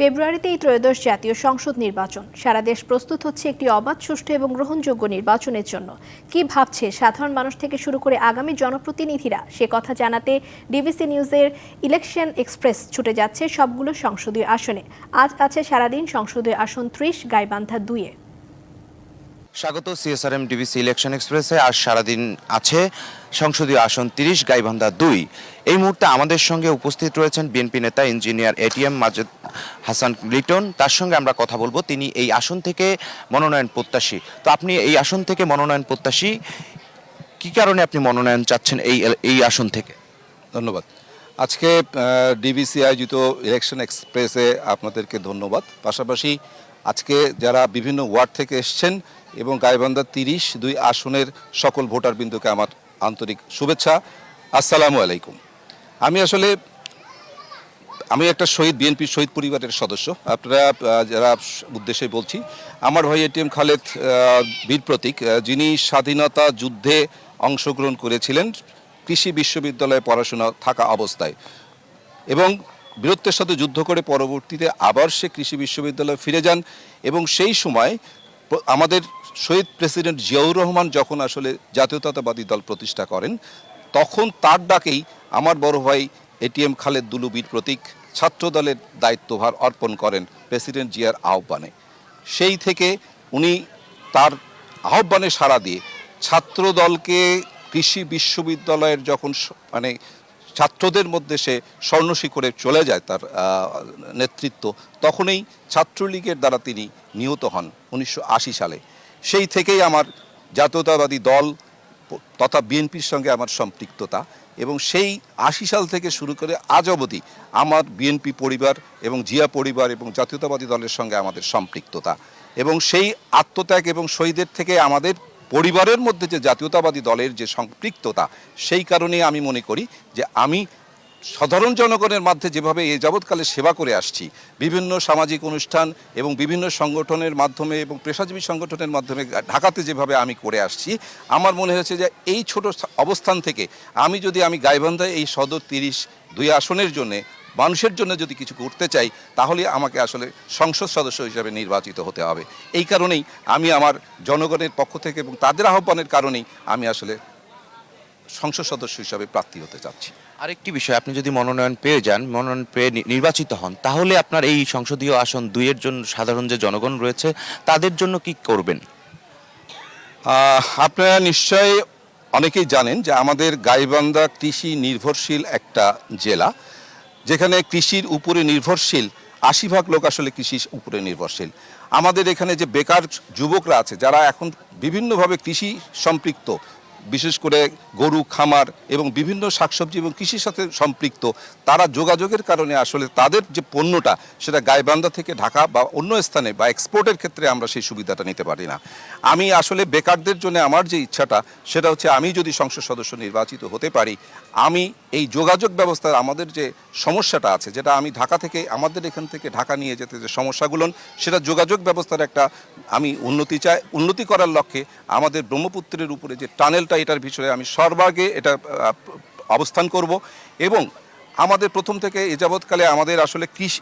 ফেব্রুয়ারিতেই ত্রয়োদশ জাতীয় সংসদ নির্বাচন। সারা দেশ প্রস্তুত হচ্ছে একটি অবাধ, সুষ্ঠু এবং গ্রহণযোগ্য নির্বাচনের জন্য। কি ভাবছে সাধারণ মানুষ থেকে শুরু করে আগামী জনপ্রতিনিধিরা? সে কথা জানাতে ডিবিসি নিউজের ইলেকশন এক্সপ্রেস ছুটে যাচ্ছে সবগুলো সংসদীয় আসনে। আজ আছে সারাদিন সংসদীয় আসন ত্রিশ, গাইবান্ধা দুইয়ে স্বাগত, সিএসআরএম ডিবিসি ইলেকশন এক্সপ্রেসে। আজ সারাদিন আছে সংসদীয় আসন তিরিশ, গাইবান্ধা দুই। এই মুহূর্তে আমাদের সঙ্গে উপস্থিত রয়েছেন বিএনপি নেতা, ইঞ্জিনিয়ার এটিএম মাজেদ হাসান লিটন, তার সঙ্গে আমরা কথা বলব। তিনি এই আসন থেকে মনোনয়ন প্রত্যাশী। তো আপনি এই আসন থেকে মনোনয়ন প্রত্যাশী, কি কারণে আপনি মনোনয়ন চাচ্ছেন এই এই আসন থেকে? ধন্যবাদ। আজকে ডিবিসি আয়োজিত ইলেকশন এক্সপ্রেসে আপনাদেরকে ধন্যবাদ। পাশাপাশি আজকে যারা বিভিন্ন ওয়ার্ড থেকে এসছেন এবং গাইবান্ধা তিরিশ দুই আসনের সকল ভোটারবিন্দুকে আমার আন্তরিক শুভেচ্ছা। আসসালামু আলাইকুম। আমি আসলে আমি একটা শহীদ, বিএনপি শহীদ পরিবারের সদস্য। আপনারা যারা উদ্দেশ্যে বলছি, আমার ভাই এটিএম খালেদ বীর প্রতীক যিনি স্বাধীনতা যুদ্ধে অংশগ্রহণ করেছিলেন কৃষি বিশ্ববিদ্যালয়ে পড়াশোনা থাকা অবস্থায়। এবং বীরত্বের সাথে যুদ্ধ করে পরবর্তীতে আবার সে কৃষি বিশ্ববিদ্যালয়ে ফিরে যান। এবং সেই সময় আমাদের শহীদ প্রেসিডেন্ট জিয়াউর রহমান যখন আসলে জাতীয়তাবাদী দল প্রতিষ্ঠা করেন, তখন তার ডাকেই আমার বড় ভাই এটিএম খালেদ দুলুবির প্রতীক ছাত্র দলের দায়িত্বভার অর্পণ করেন প্রেসিডেন্ট জিয়ার আহ্বানে। সেই থেকে উনি তার আহ্বানে সাড়া দিয়ে ছাত্র দলকে কৃষি বিশ্ববিদ্যালয়ের যখন মানে ছাত্রদের মধ্যে সে স্বর্ণশিখরে চলে যায় তার নেতৃত্ব, তখনই ছাত্রলীগের দ্বারা তিনি নিহত হন উনিশশো আশি সালে। সেই থেকেই আমার জাতীয়তাবাদী দল তথা বিএনপির সঙ্গে আমার সম্পৃক্ততা। এবং সেই আশি সাল থেকে শুরু করে আজ অবধি আমার বিএনপি পরিবার এবং জিয়া পরিবার এবং জাতীয়তাবাদী দলের সঙ্গে আমাদের সম্পৃক্ততা। এবং সেই আত্মত্যাগ এবং শহীদের থেকে আমাদের পরিবারের মধ্যে যে জাতীয়তাবাদী দলের যে সম্পৃক্ততা, সেই কারণে আমি মনে করি যে আমি সাধারণ জনগণের মধ্যে যেভাবে এ যাবৎকালে সেবা করে আসছি, বিভিন্ন সামাজিক অনুষ্ঠান এবং বিভিন্ন সংগঠনের মাধ্যমে এবং পেশাজীবী সংগঠনের মাধ্যমে ঢাকাতে যেভাবে আমি করে আসছি, আমার মনে হয়েছে যে এই ছোট অবস্থান থেকে আমি যদি আমি গাইবান্ধায় এই সদর তিরিশ দুই আসনের জন্য, মানুষের জন্য যদি কিছু করতে চাই, তাহলে আমাকে আসলে সংসদ সদস্য হিসাবে নির্বাচিত হতে হবে। এই কারণেই আমি আমার জনগণের পক্ষ থেকে এবং তাদের আহ্বানের কারণেই আমি আসলে সংসদ সদস্য হিসাবে প্রার্থী হতে চাচ্ছি। আরেকটি বিষয় আপনি যদি মনোনয়ন পেয়ে যান মনোনয়ন পেয়ে নি- নির্বাচিত হন তাহলে আপনার এই সংসদীয় আসন দুইয়ের জন্য সাধারণ যে জনগণ রয়েছে তাদের জন্য কি করবেন? আপনারা নিশ্চয়ই অনেকেই জানেন যে আমাদের গাইবান্ধা কৃষি নির্ভরশীল একটা জেলা যেখানে কৃষির উপরে নির্ভরশীল আশি ভাগ লোক আসলে কৃষির উপরে নির্ভরশীল। আমাদের এখানে যে বেকার যুবকরা আছে যারা এখন বিভিন্নভাবে কৃষি সম্পৃক্ত বিশেষ করে গরু, খামার এবং বিভিন্ন শাকসবজি এবং কৃষির সাথে সম্পৃক্ত, তারা যোগাযোগের কারণে আসলে তাদের যে পণ্যটা, সেটা গাইবান্ধা থেকে ঢাকা বা অন্য স্থানে বা এক্সপোর্টের ক্ষেত্রে আমরা সেই সুবিধাটা নিতে পারি না। আমি আসলে বেকারদের জন্য আমার যে ইচ্ছাটা, সেটা হচ্ছে আমি যদি সংসদ সদস্য নির্বাচিত হতে পারি, আমি এই যোগাযোগ ব্যবস্থার আমাদের যে সমস্যাটা আছে, যেটা আমি ঢাকা থেকে, আমাদের এখান থেকে ঢাকা নিয়ে যেতে যে সমস্যাগুলো, সেটা যোগাযোগ ব্যবস্থার একটা আমি উন্নতি চাই। উন্নতি করার লক্ষ্যে আমাদের ব্রহ্মপুত্রের উপরে যে টানেলটা, এটার বিষয়ে আমি সর্বাগে এটা অবস্থান করব এবং আমাদের প্রথম থেকে এ যাবৎকালে আমাদের আসলে কৃষি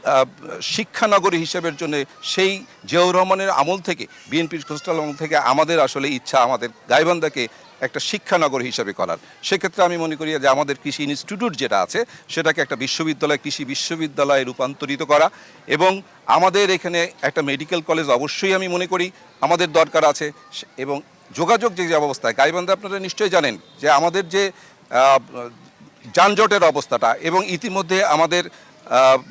শিক্ষানগরী হিসেবের জন্য সেই জিয়াউর রহমানের আমল থেকে, বিএনপির খোস্টাল আমল থেকে আমাদের আসলে ইচ্ছা, আমাদের গাইবান্ধাকে একটা শিক্ষানগর হিসাবে করার। সেক্ষেত্রে আমি মনে করি যে আমাদের কৃষি ইনস্টিটিউট যেটা আছে, সেটাকে একটা বিশ্ববিদ্যালয়, কৃষি বিশ্ববিদ্যালয়ে রূপান্তরিত করা এবং আমাদের এখানে একটা মেডিকেল কলেজ অবশ্যই আমি মনে করি আমাদের দরকার আছে এবং যোগাযোগ যে অবস্থায়, গাইবান্ধা আপনারা নিশ্চয়ই জানেন যে আমাদের যে যানজটের অবস্থাটা এবং ইতিমধ্যে আমাদের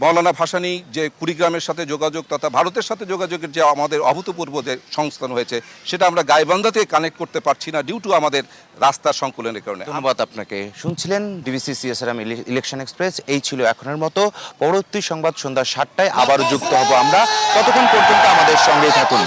মৌলানা ভাসানি যে কুড়িগ্রামের সাথে যোগাযোগ তথা ভারতের সাথে যোগাযোগের যে আমাদের অভূতপূর্ব যে সংস্থান হয়েছে, সেটা আমরা গাইবান্ধাতে কানেক্ট করতে পারছি না ডিউ টু আমাদের রাস্তার সংকুলনের কারণে। ধন্যবাদ আপনাকে। শুনছিলেন ডিবিসি সিএসআরএম ইলেকশন এক্সপ্রেস এই ছিল এখনের মতো। পরবর্তী সংবাদ সন্ধ্যা সাতটায় আবারও যুক্ত হব আমরা। ততক্ষণ পর্যন্ত আমাদের সঙ্গেই থাকুন।